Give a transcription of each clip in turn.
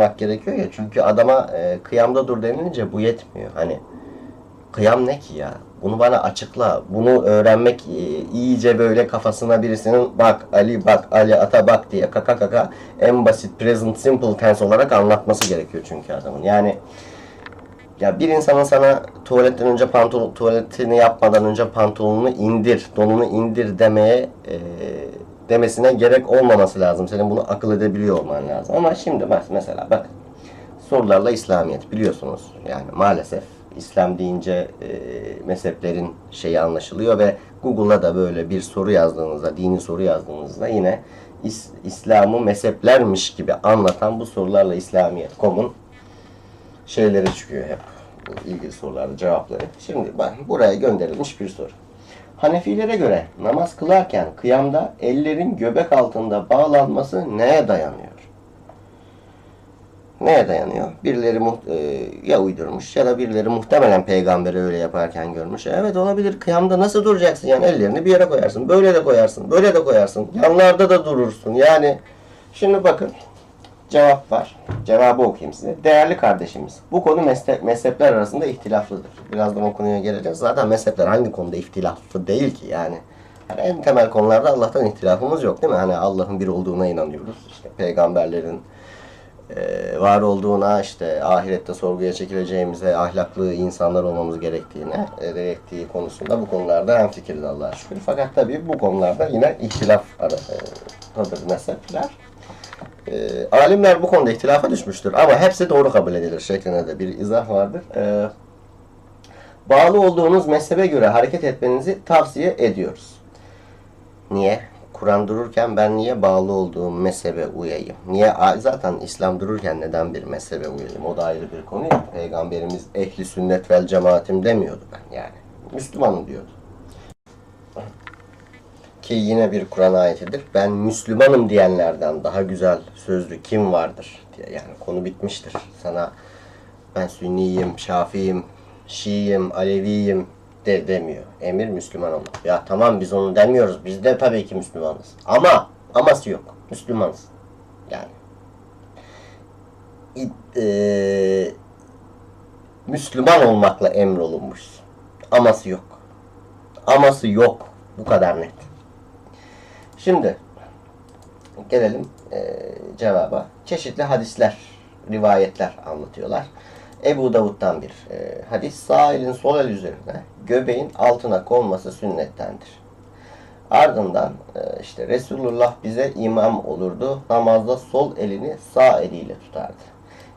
yapmak gerekiyor ya. Çünkü adama e, kıyamda dur denilince bu yetmiyor. Hani kıyam ne ki ya? Bunu bana açıkla. Bunu öğrenmek e, iyice böyle kafasına birisinin bak Ali bak Ali ata bak diye kaka kaka en basit present simple tense olarak anlatması gerekiyor çünkü adamın. Yani ya bir insanın sana tuvaletten önce pantolon tuvaletini yapmadan önce pantolonunu indir, donunu indir demeye e, demesine gerek olmaması lazım. Senin bunu akıl edebiliyor olman lazım. Ama şimdi bak mesela bak sorularla İslamiyet biliyorsunuz. Yani maalesef İslam deyince e, mezheplerin şeyi anlaşılıyor ve Google'a da böyle bir soru yazdığınızda, dini soru yazdığınızda yine İs- İslam'ı mezheplermiş gibi anlatan bu sorularla İslamiyet.com'un şeyleri çıkıyor hep. Bu ilgili sorularda cevapları. Şimdi bak buraya gönderilmiş bir soru. Hanefilere göre namaz kılarken kıyamda ellerin göbek altında bağlanması neye dayanıyor? Neye dayanıyor? Birileri e, ya uydurmuş ya da birileri muhtemelen peygamberi öyle yaparken görmüş. Evet olabilir. Kıyamda nasıl duracaksın? Yani ellerini bir yere koyarsın. Böyle de koyarsın. Böyle de koyarsın. Yanlarda da durursun. Yani şimdi bakın cevap var. Cevabı okuyayım size. Değerli kardeşimiz, bu konu mezhep, mezhepler arasında ihtilaflıdır. Birazdan o konuya geleceğiz. Zaten mezhepler hangi konuda ihtilaflı değil ki yani. Yani en temel konularda Allah'tan ihtilafımız yok değil mi? Hani Allah'ın bir olduğuna inanıyoruz. İşte peygamberlerin e, var olduğuna, işte ahirette sorguya çekileceğimize, ahlaklı insanlar olmamız gerektiğine, e, gerektiği konusunda bu konularda hemfikiriz Allah'a şükür. Fakat tabii bu konularda yine ihtilaf arasındadır mezhepler. E, alimler bu konuda ihtilafa düşmüştür ama hepsi doğru kabul edilir şeklinde de bir izah vardır. E, bağlı olduğunuz mezhebe göre hareket etmenizi tavsiye ediyoruz. Niye? Kur'an dururken ben niye bağlı olduğum mezhebe uyayım? Niye? Zaten İslam dururken neden bir mezhebe uyayım? O da ayrı bir konu. Peygamberimiz ehli sünnet vel cemaatim demiyordu ben yani. Müslümanım diyordu. Ki yine bir Kur'an ayetidir. Ben Müslümanım diyenlerden daha güzel sözlü kim vardır diye. Yani konu bitmiştir. Sana ben Sünniyim, Şafiyim, Şiiyim, Aleviyim de demiyor. Emir Müslüman olmak. Ya tamam biz onu demiyoruz. Biz de tabii ki Müslümanız. Ama aması yok. Müslümanız. Yani. Eee, Müslüman olmakla emrolunmuş. Aması yok. Aması yok. Bu kadar net. Şimdi gelelim eee, cevaba. Çeşitli hadisler, rivayetler anlatıyorlar. Ebu Davud'dan bir eee, hadis. Sağ elin sol el üzerine göbeğin altına konması sünnettendir. Ardından eee, işte Resulullah bize imam olurdu. Namazda sol elini sağ eliyle tutardı.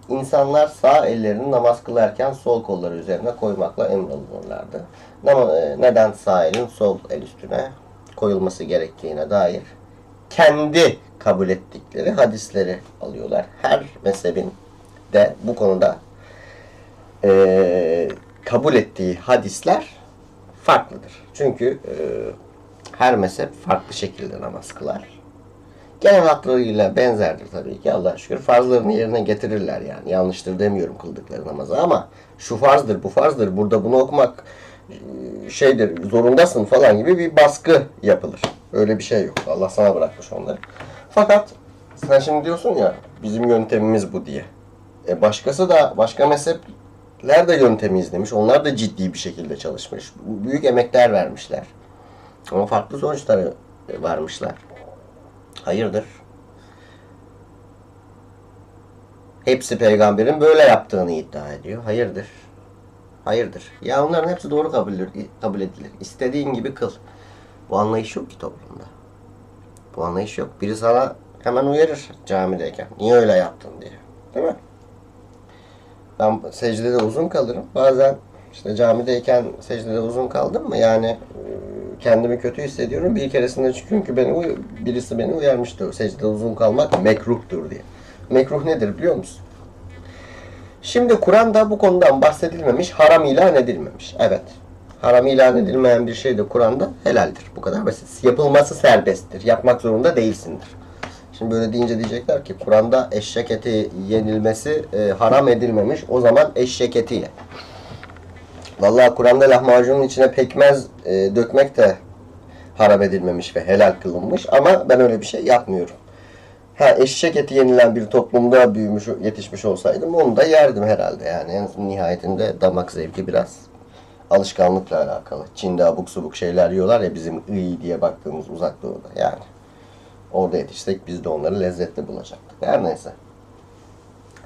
İnsanlar sağ ellerini namaz kılarken sol kolları üzerine koymakla emrolunurlardı. E, Neden sağ elin sol el üstüne koyulması gerektiğine dair kendi kabul ettikleri hadisleri alıyorlar. Her mezhebin de bu konuda e, kabul ettiği hadisler farklıdır. Çünkü e, her mezhep farklı şekilde namaz kılar. Genel hatlarıyla benzerdir tabii ki Allah'a şükür. Farzlarını yerine getirirler yani. Yanlıştır demiyorum kıldıkları namazı ama şu farzdır, bu farzdır, burada bunu okumak şeydir, zorundasın falan gibi bir baskı yapılır. Öyle bir şey yok. Allah sana bırakmış onları. Fakat sen şimdi diyorsun ya bizim yöntemimiz bu diye. E başkası da başka mezhepler de yöntemi izlemiş. Onlar da ciddi bir şekilde çalışmış. Büyük emekler vermişler. Ama farklı sonuçları varmışlar. Hayırdır? Hepsi peygamberin böyle yaptığını iddia ediyor. Hayırdır? Hayırdır? Ya onların hepsi doğru kabul edilir. Kabul edilir. İstediğin gibi kıl. Bu anlayış yok ki toplumda. Bu anlayış yok. Biri sana hemen uyarır camideyken. Niye öyle yaptın diye. Değil mi? Ben secdede uzun kalırım. Bazen işte camideyken secdede uzun kaldım mı yani e, kendimi kötü hissediyorum. Bir keresinde çünkü beni birisi beni uyarmıştı. Secdede uzun kalmak mekruhtur diye. Mekruh nedir biliyor musun? Şimdi Kur'an'da bu konudan bahsedilmemiş, haram ilan edilmemiş. Evet. Haram ilan edilmeyen bir şey de Kur'an'da helaldir. Bu kadar basit. Yapılması serbesttir. Yapmak zorunda değilsindir. Şimdi böyle deyince diyecekler ki Kur'an'da eşek eti yenilmesi e, haram edilmemiş. O zaman eşek eti ye. Vallahi Kur'an'da lahmacunun içine pekmez e, dökmek de haram edilmemiş ve helal kılınmış. Ama ben öyle bir şey yapmıyorum. Ha eşek eti yenilen bir toplumda büyümüş, yetişmiş olsaydım onu da yerdim herhalde. Yani en nihayetinde damak zevki biraz alışkanlıkla alakalı. Çin'de abuk subuk şeyler yiyorlar ya bizim iyi diye baktığımız uzak doğuda yani. Orada yetişsek biz de onları lezzetli bulacaktık. Her neyse.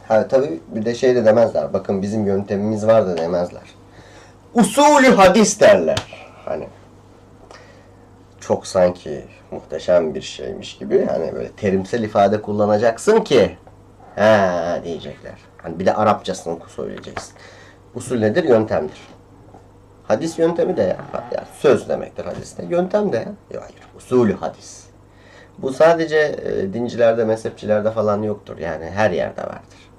Ha tabii bir de şey de demezler. Bakın bizim yöntemimiz var da demezler. Usulü hadis derler. Hani çok sanki muhteşem bir şeymiş gibi hani böyle terimsel ifade kullanacaksın ki ha diyecekler. Hani bir de Arapçasını söyleyeceksin. Usul nedir? Yöntemdir. Hadis yöntemi de ya. ya söz demektir hadiste. Yöntem de ya. Hayır. Usulü hadis. Bu sadece e, dincilerde, mezhepçilerde falan yoktur. Yani her yerde vardır.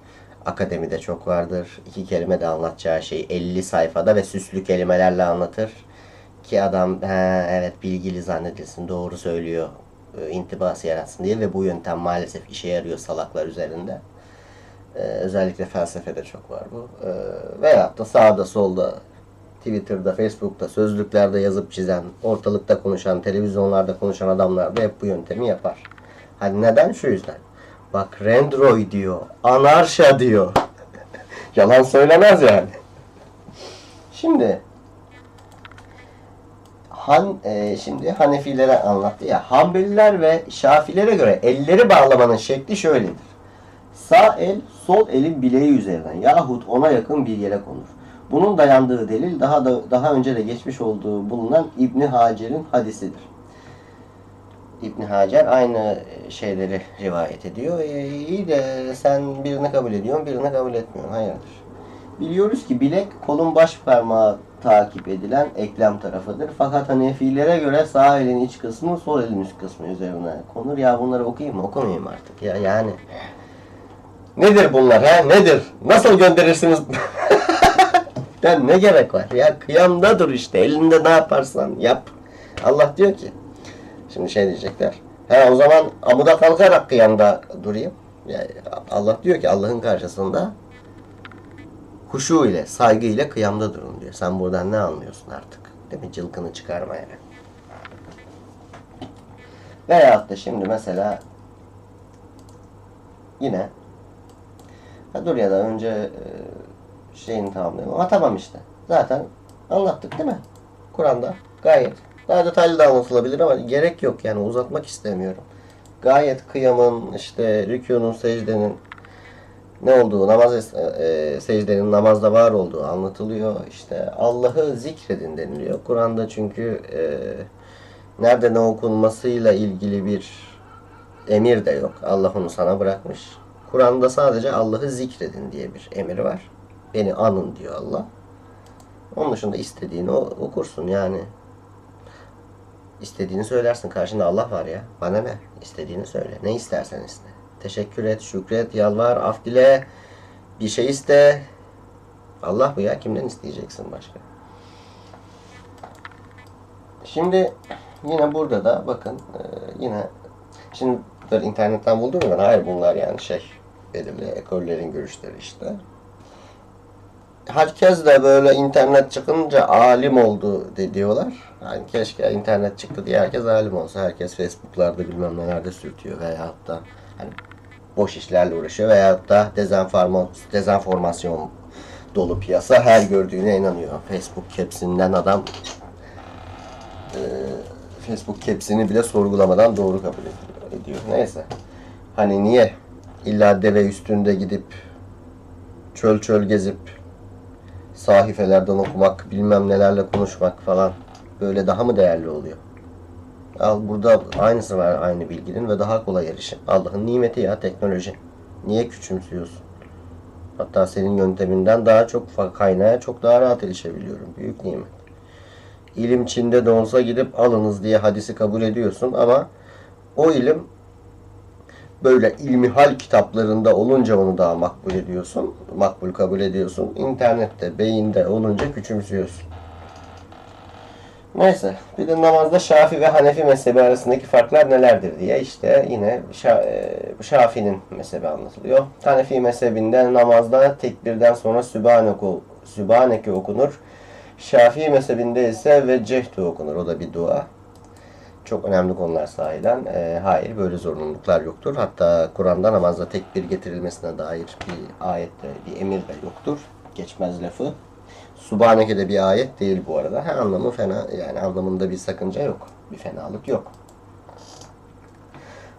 Akademide çok vardır. İki kelime de anlatacağı şey 50 sayfada ve süslü kelimelerle anlatır. Ki adam he, evet bilgili zannedilsin, doğru söylüyor, e, intibası yaratsın diye ve bu yöntem maalesef işe yarıyor salaklar üzerinde. Ee, özellikle felsefede çok var bu. Ee, veyahut da sağda solda Twitter'da, Facebook'ta, sözlüklerde yazıp çizen, ortalıkta konuşan, televizyonlarda konuşan adamlar da hep bu yöntemi yapar. Hani neden? Şu yüzden. Bak Rendroy diyor, Anarşa diyor. Yalan söylemez yani. Şimdi Han e, şimdi Hanefilere anlattı ya. Hanbeliler ve Şafilere göre elleri bağlamanın şekli şöyledir. Sağ el sol elin bileği üzerinden yahut ona yakın bir yere konur. Bunun dayandığı delil daha da daha önce de geçmiş olduğu bulunan İbn Hacer'in hadisidir. İbn Hacer aynı şeyleri rivayet ediyor. E, iyi de sen birini kabul ediyorsun, birini kabul etmiyorsun. Hayırdır? Biliyoruz ki bilek kolun baş parmağı takip edilen eklem tarafıdır. Fakat Hanefilere göre sağ elin iç kısmı sol elin üst kısmı üzerine konur. Ya bunları okuyayım mı? Okumayayım artık. Ya yani Nedir bunlar ha? Nedir? Nasıl gönderirsiniz? ya ne gerek var? Ya kıyamda dur işte. Elinde ne yaparsan yap. Allah diyor ki. Şimdi şey diyecekler. Ha o zaman amuda kalkarak kıyamda durayım. Yani Allah diyor ki Allah'ın karşısında huşu ile, saygı ile kıyamda durun diyor. Sen buradan ne anlıyorsun artık? Değil mi? Cılkını çıkarmaya. Veyahut da şimdi mesela yine ha dur ya da önce e, şeyini tamamlayayım. Ama tamam işte. Zaten anlattık değil mi? Kur'an'da gayet. Daha detaylı da anlatılabilir ama gerek yok yani uzatmak istemiyorum. Gayet kıyamın, işte rükûnun, secdenin ne olduğu, namaz e, secdenin namazda var olduğu anlatılıyor. İşte Allah'ı zikredin deniliyor. Kur'an'da çünkü e, nerede ne okunmasıyla ilgili bir emir de yok. Allah onu sana bırakmış. Kur'an'da sadece Allah'ı zikredin diye bir emir var. Beni anın diyor Allah. Onun dışında istediğini okursun yani. İstediğini söylersin. Karşında Allah var ya. Bana ne? İstediğini söyle. Ne istersen iste. Teşekkür et, şükret, yalvar, af dile. Bir şey iste. Allah bu ya. Kimden isteyeceksin başka? Şimdi yine burada da bakın e, yine şimdi bunları internetten buldum ben. Hayır bunlar yani şey belirli ekollerin görüşleri işte. Herkes de böyle internet çıkınca alim oldu diyorlar. Yani keşke internet çıktı diye herkes alim olsa. Herkes Facebook'larda bilmem nelerde sürtüyor veyahut da hani boş işlerle uğraşıyor veyahut da dezenforma, dezenformasyon dolu piyasa her gördüğüne inanıyor. Facebook capsinden adam e, Facebook capsini bile sorgulamadan doğru kabul ediyor. Neyse. Hani niye illa deve üstünde gidip çöl çöl gezip sahifelerden okumak, bilmem nelerle konuşmak falan böyle daha mı değerli oluyor? Al burada aynısı var aynı bilginin ve daha kolay erişim. Allah'ın nimeti ya teknoloji. Niye küçümsüyorsun? Hatta senin yönteminden daha çok kaynağa çok daha rahat erişebiliyorum. Büyük nimet. İlim Çin'de de olsa gidip alınız diye hadisi kabul ediyorsun ama o ilim böyle ilmihal kitaplarında olunca onu daha makbul ediyorsun. Makbul kabul ediyorsun. İnternette, beyinde olunca küçümsüyorsun. Neyse. Bir de namazda Şafi ve Hanefi mezhebi arasındaki farklar nelerdir diye işte yine Şafi'nin mezhebi anlatılıyor. Hanefi mezhebinde namazda tekbirden sonra Sübhaneku, Sübhaneke okunur. Şafii mezhebinde ise ve cehtu okunur. O da bir dua. çok önemli konular sahiden. Ee, hayır böyle zorunluluklar yoktur. Hatta Kur'an'da namazda tekbir getirilmesine dair bir ayette bir emir de yoktur. Geçmez lafı. Subhaneke de bir ayet değil bu arada. Ha, anlamı fena yani anlamında bir sakınca yok. Bir fenalık yok.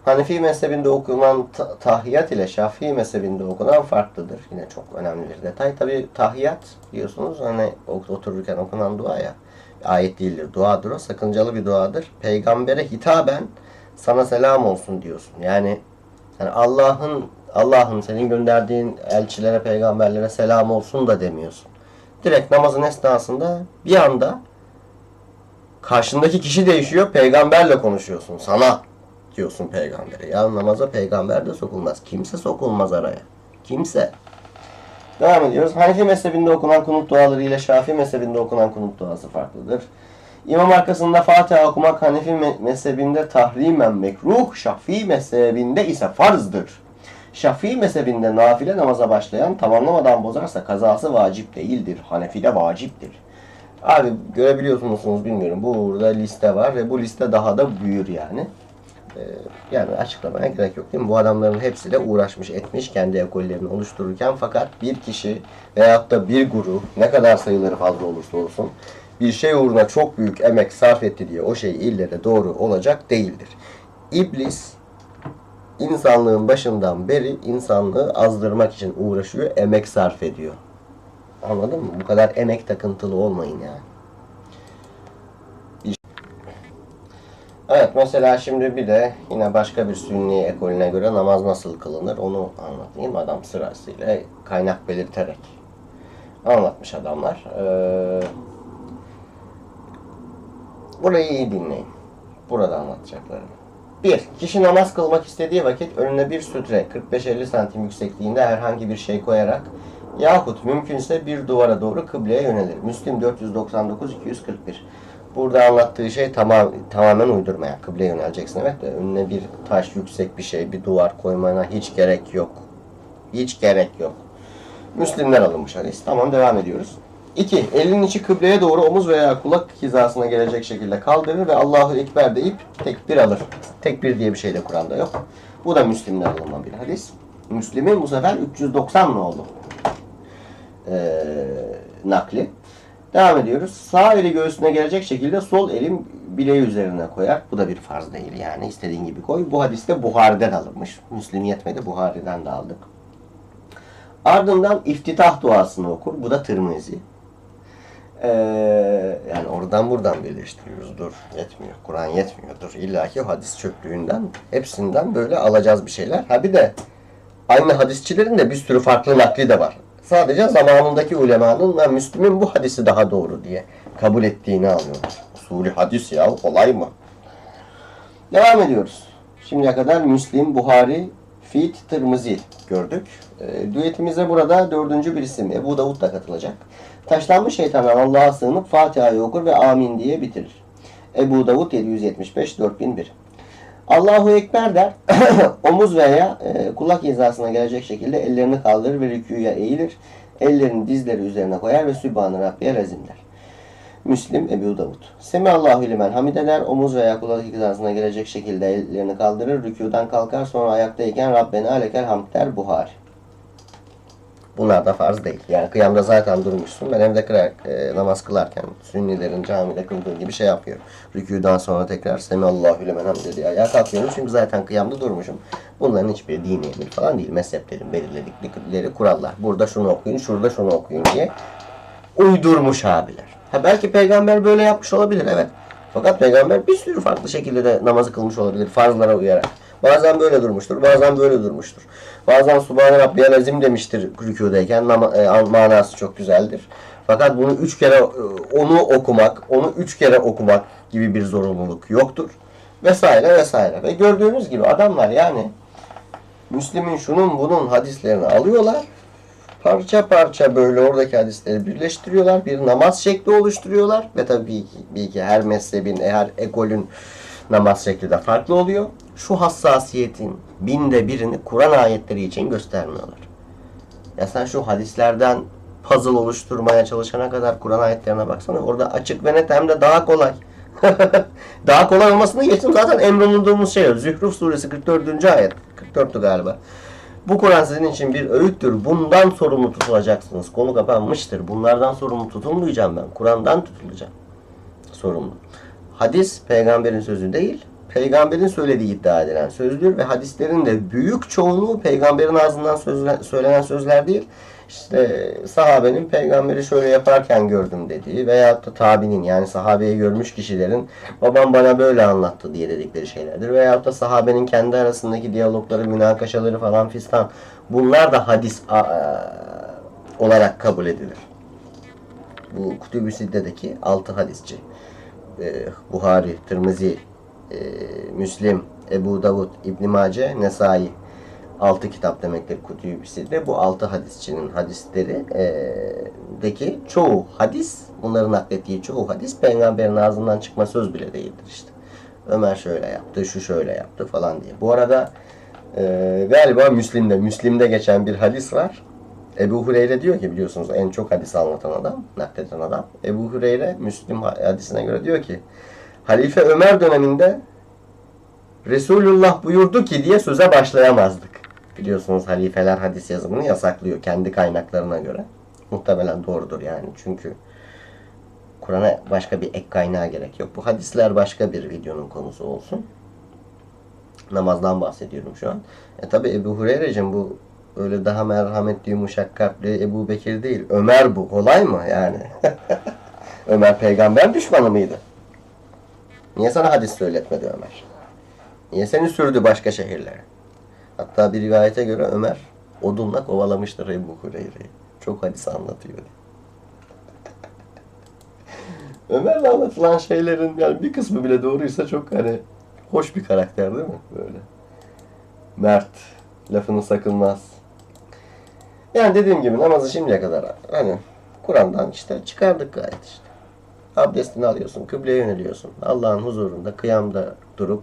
Hanefi mezhebinde okunan ta- tahiyat ile Şafii mezhebinde okunan farklıdır. Yine çok önemli bir detay. Tabi tahiyat diyorsunuz hani ot- otururken okunan dua ya. Ayet değildir, duadır o. Sakıncalı bir duadır. Peygambere hitaben sana selam olsun diyorsun. Yani, yani Allah'ın Allah'ın senin gönderdiğin elçilere, peygamberlere selam olsun da demiyorsun. Direkt namazın esnasında bir anda karşındaki kişi değişiyor, peygamberle konuşuyorsun. Sana diyorsun peygambere. Ya namaza peygamber de sokulmaz. Kimse sokulmaz araya. Kimse. Devam ediyoruz. Hanefi mezhebinde okunan kunut duaları ile Şafii mezhebinde okunan kunut duası farklıdır. İmam arkasında Fatiha okumak Hanefi me- mezhebinde tahrimen mekruh, Şafii mezhebinde ise farzdır. Şafii mezhebinde nafile namaza başlayan tamamlamadan bozarsa kazası vacip değildir. Hanefi'de vaciptir. Abi görebiliyor musunuz bilmiyorum. Burada liste var ve bu liste daha da büyür yani. Ee, yani açıklamaya gerek yok değil mi? Bu adamların hepsiyle uğraşmış etmiş kendi ekollerini oluştururken fakat bir kişi veyahut da bir grup ne kadar sayıları fazla olursa olsun bir şey uğruna çok büyük emek sarf etti diye o şey ille de doğru olacak değildir. İblis insanlığın başından beri insanlığı azdırmak için uğraşıyor, emek sarf ediyor. Anladın mı? Bu kadar emek takıntılı olmayın yani. Evet mesela şimdi bir de yine başka bir sünni ekolüne göre namaz nasıl kılınır onu anlatayım. Adam sırasıyla kaynak belirterek anlatmış adamlar. Ee, burayı iyi dinleyin. Burada anlatacaklarım. 1. Kişi namaz kılmak istediği vakit önüne bir sütre 45-50 santim yüksekliğinde herhangi bir şey koyarak yahut mümkünse bir duvara doğru kıbleye yönelir. Müslim 499-241. Burada anlattığı şey tamam, tamamen uydurma. Yani kıbleye yöneleceksin evet de önüne bir taş, yüksek bir şey, bir duvar koymana hiç gerek yok. Hiç gerek yok. Müslimler alınmış hadis. Tamam devam ediyoruz. 2. Elinin içi kıbleye doğru omuz veya kulak hizasına gelecek şekilde kaldırır ve Allahu Ekber deyip tekbir alır. Tekbir diye bir şey de Kur'an'da yok. Bu da Müslim'den alınan bir hadis. Müslim'in bu sefer 390 oldu. Ee, nakli. Devam ediyoruz. Sağ eli göğsüne gelecek şekilde sol elin bileği üzerine koyar. Bu da bir farz değil yani. istediğin gibi koy. Bu hadiste Buhari'den alınmış. Müslim yetmedi. Buhari'den de aldık. Ardından iftitah duasını okur. Bu da Tirmizi. Ee, yani oradan buradan birleştiriyoruz. Dur yetmiyor. Kur'an yetmiyor. Dur İlla ki hadis çöplüğünden hepsinden böyle alacağız bir şeyler. Ha bir de aynı hadisçilerin de bir sürü farklı nakli de var. Sadece zamanındaki ulemanın ve Müslüm'ün bu hadisi daha doğru diye kabul ettiğini alıyorlar. Usulü hadis ya kolay mı? Devam ediyoruz. Şimdiye kadar Müslim, Buhari, Fit, Tirmizi gördük. E, düetimize burada dördüncü bir isim Ebu Davud da katılacak. Taşlanmış şeytandan Allah'a sığınıp Fatiha'yı okur ve amin diye bitirir. Ebu Davud 775 4001 Allahu Ekber der. Omuz veya e, kulak hizasına gelecek şekilde ellerini kaldırır ve rüküye eğilir. Ellerini dizleri üzerine koyar ve Sübhane Rabbiyel Azim der. Müslim Ebu Davud. Semihallahu limen hamid eder. Omuz veya kulak hizasına gelecek şekilde ellerini kaldırır. Rükûdan kalkar. Sonra ayaktayken Rabbena alekel hamd der. Buhari. Bunlar da farz değil. Yani kıyamda zaten durmuşsun. Ben evde kırar, e, namaz kılarken sünnilerin camide kıldığı gibi şey yapıyor. Rükûdan sonra tekrar Semihallahu limen hamd diye ayağa kalkıyorum. Çünkü zaten kıyamda durmuşum. Bunların hiçbiri dini emir falan değil. Mezheplerin belirledikleri kurallar. Burada şunu okuyun, şurada şunu okuyun diye uydurmuş abiler. Ha belki peygamber böyle yapmış olabilir evet. Fakat peygamber bir sürü farklı şekilde de namazı kılmış olabilir farzlara uyarak. Bazen böyle durmuştur, bazen böyle durmuştur. Bazen Subhane Rabbiyel Azim demiştir rükûdeyken nama- e, manası çok güzeldir. Fakat bunu üç kere e, onu okumak, onu üç kere okumak gibi bir zorunluluk yoktur. Vesaire vesaire. Ve gördüğünüz gibi adamlar yani Müslim'in şunun bunun hadislerini alıyorlar parça parça böyle oradaki hadisleri birleştiriyorlar. Bir namaz şekli oluşturuyorlar. Ve tabii ki, ki her mezhebin, her ekolün namaz şekli de farklı oluyor. Şu hassasiyetin binde birini Kur'an ayetleri için göstermiyorlar. Ya sen şu hadislerden puzzle oluşturmaya çalışana kadar Kur'an ayetlerine baksana. Orada açık ve net hem de daha kolay. Daha kolay olmasını geçtim zaten emrolunduğumuz şey. Zühruf suresi 44. ayet. 44'tü galiba. Bu Kur'an sizin için bir öğüttür. Bundan sorumlu tutulacaksınız. Konu kapanmıştır. Bunlardan sorumlu tutulmayacağım ben. Kur'an'dan tutulacağım. Sorumlu. Hadis peygamberin sözü değil. Peygamberin söylediği iddia edilen sözdür ve hadislerin de büyük çoğunluğu peygamberin ağzından söylenen sözler değil. İşte sahabenin peygamberi şöyle yaparken gördüm dediği veyahut da tabinin yani sahabeyi görmüş kişilerin babam bana böyle anlattı diye dedikleri şeylerdir. Veyahut da sahabenin kendi arasındaki diyalogları, münakaşaları falan fistan bunlar da hadis a- olarak kabul edilir. Bu Kutub-ü Sidde'deki 6 hadisçi. Ee, Buhari, Tirmizi, e, Müslim, Ebu Davud, İbn Mace, Nesai. 6 kitap demektir Kutub-ü Sidde. Bu 6 hadisçinin hadisleri e, çoğu hadis, bunların naklettiği çoğu hadis peygamberin ağzından çıkma söz bile değildir işte. Ömer şöyle yaptı, şu şöyle yaptı falan diye. Bu arada e, galiba Müslim'de, Müslim'de geçen bir hadis var. Ebu Hureyre diyor ki biliyorsunuz en çok hadis anlatan adam, nakleden adam. Ebu Hureyre Müslim hadisine göre diyor ki Halife Ömer döneminde Resulullah buyurdu ki diye söze başlayamazdık. Biliyorsunuz halifeler hadis yazımını yasaklıyor kendi kaynaklarına göre. Muhtemelen doğrudur yani çünkü Kur'an'a başka bir ek kaynağı gerek yok. Bu hadisler başka bir videonun konusu olsun. Namazdan bahsediyorum şu an. E tabi Ebu Hureyre'cim bu öyle daha merhametli, yumuşak kalpli Ebu Bekir değil. Ömer bu. Kolay mı yani? Ömer peygamber düşmanı mıydı? Niye sana hadis söyletmedi Ömer? Niye seni sürdü başka şehirlere? Hatta bir rivayete göre Ömer odunla kovalamıştır Ebu Hureyre'yi. Çok hadis anlatıyor. Ömer'le anlatılan şeylerin yani bir kısmı bile doğruysa çok hani hoş bir karakter değil mi? Böyle. Mert. Lafını sakınmaz. Yani dediğim gibi namazı şimdiye kadar hani Kur'an'dan işte çıkardık gayet işte. Abdestini alıyorsun, kıbleye yöneliyorsun. Allah'ın huzurunda kıyamda durup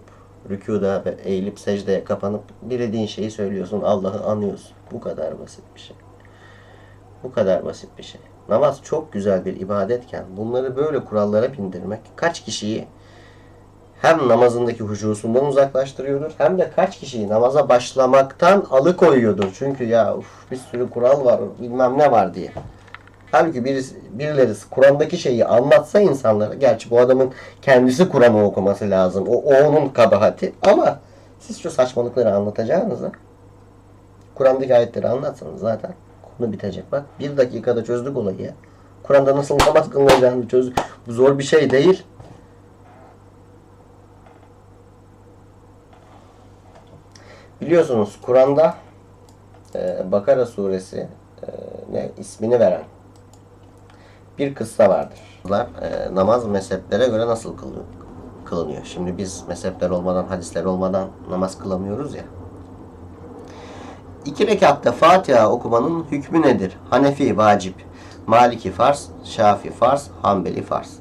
rükuda ve eğilip secdeye kapanıp dilediğin şeyi söylüyorsun. Allah'ı anıyorsun. Bu kadar basit bir şey. Bu kadar basit bir şey. Namaz çok güzel bir ibadetken bunları böyle kurallara bindirmek kaç kişiyi hem namazındaki huşusundan uzaklaştırıyordur hem de kaç kişiyi namaza başlamaktan alıkoyuyordur. Çünkü ya uf, bir sürü kural var bilmem ne var diye. Halbuki birisi, birileri Kur'an'daki şeyi anlatsa insanlara, gerçi bu adamın kendisi Kur'an'ı okuması lazım. O, o onun kabahati. Ama siz şu saçmalıkları anlatacağınıza Kur'an'daki ayetleri anlatsanız zaten konu bitecek. Bak bir dakikada çözdük olayı. Kur'an'da nasıl namaz kılınacağını çözdük. Bu zor bir şey değil. Biliyorsunuz Kur'an'da e, Bakara suresi e, ne ismini veren bir kıssa vardır. E, namaz mezheplere göre nasıl kılıyor, kılınıyor? Şimdi biz mezhepler olmadan, hadisler olmadan namaz kılamıyoruz ya. İki rekatta Fatiha okumanın hükmü nedir? Hanefi vacip, Maliki farz, Şafi farz, Hanbeli farz.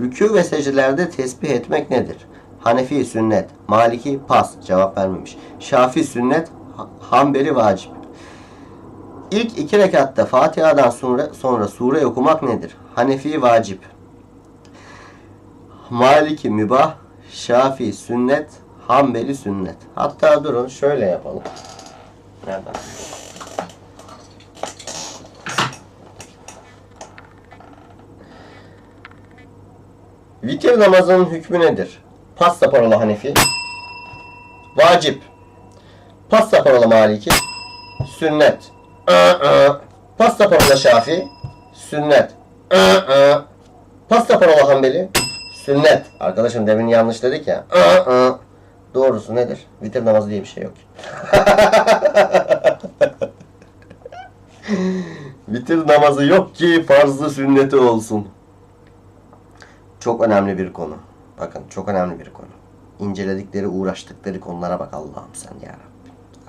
Rükû ve secdelerde tesbih etmek nedir? Hanefi sünnet, Maliki pas cevap vermemiş. Şafi sünnet, Ha- Hanbeli vacip. İlk iki rekatta Fatiha'dan sonra, sonra sure okumak nedir? Hanefi vacip. Maliki mübah, Şafi sünnet, Hanbeli sünnet. Hatta durun şöyle yapalım. Nereden? Vitir namazının hükmü nedir? Pasta parola Hanefi. Vacip. Pasta parola Maliki. Sünnet. Aa, Pasta parola Şafi. Sünnet. Aa, Pasta parola Hanbeli. Sünnet. Arkadaşım demin yanlış dedik ya. Aa, Doğrusu nedir? Vitir namazı diye bir şey yok. Vitir namazı yok ki farzı sünneti olsun. Çok önemli bir konu. Bakın çok önemli bir konu. İnceledikleri, uğraştıkları konulara bak Allah'ım sen ya Rabbi.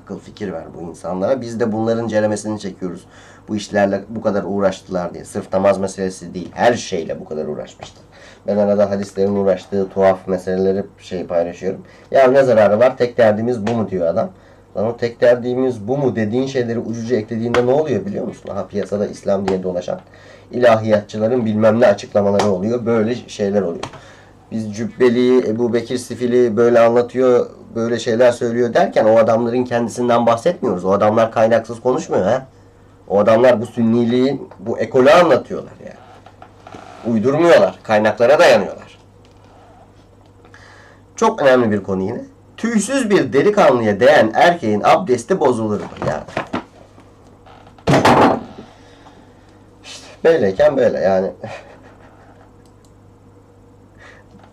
Akıl fikir ver bu insanlara. Biz de bunların ceremesini çekiyoruz. Bu işlerle bu kadar uğraştılar diye. Sırf namaz meselesi değil. Her şeyle bu kadar uğraşmışlar. Ben arada hadislerin uğraştığı tuhaf meseleleri şey paylaşıyorum. Ya ne zararı var? Tek derdimiz bu mu diyor adam. Lan o tek derdimiz bu mu dediğin şeyleri ucuca eklediğinde ne oluyor biliyor musun? Aha piyasada İslam diye dolaşan ilahiyatçıların bilmem ne açıklamaları oluyor. Böyle şeyler oluyor. Biz cübbeli, Ebu Bekir Sifili böyle anlatıyor, böyle şeyler söylüyor derken o adamların kendisinden bahsetmiyoruz. O adamlar kaynaksız konuşmuyor ha. O adamlar bu sünniliğin, bu ekolü anlatıyorlar yani. Uydurmuyorlar, kaynaklara dayanıyorlar. Çok önemli bir konu yine. Tüysüz bir delikanlıya değen erkeğin abdesti bozulur mu? Yani. İşte böyleyken böyle yani.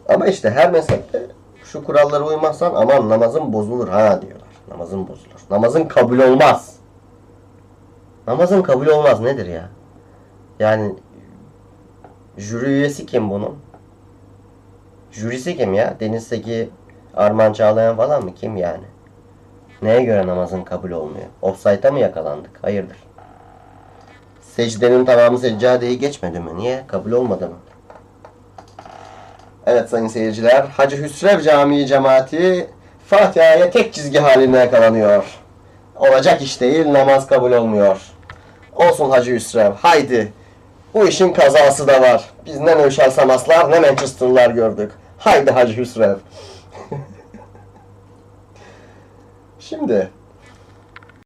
Ama işte her mezhepte şu kurallara uymazsan aman namazın bozulur ha diyorlar. Namazın bozulur. Namazın kabul olmaz. Namazın kabul olmaz nedir ya? Yani jüri üyesi kim bunun? Jürisi kim ya? Deniz Seki, Arman Çağlayan falan mı? Kim yani? Neye göre namazın kabul olmuyor? Offside'a mı yakalandık? Hayırdır? Secdenin tamamı seccadeyi geçmedi mi? Niye? Kabul olmadı mı? Evet sayın seyirciler, Hacı Hüsrev Camii cemaati Fatiha'ya tek çizgi halinde yakalanıyor. Olacak iş değil, namaz kabul olmuyor. Olsun Hacı Hüsrev, haydi. Bu işin kazası da var. Biz ne Nevşal Samaslar ne Manchester'lar gördük. Haydi Hacı Hüsrev. Şimdi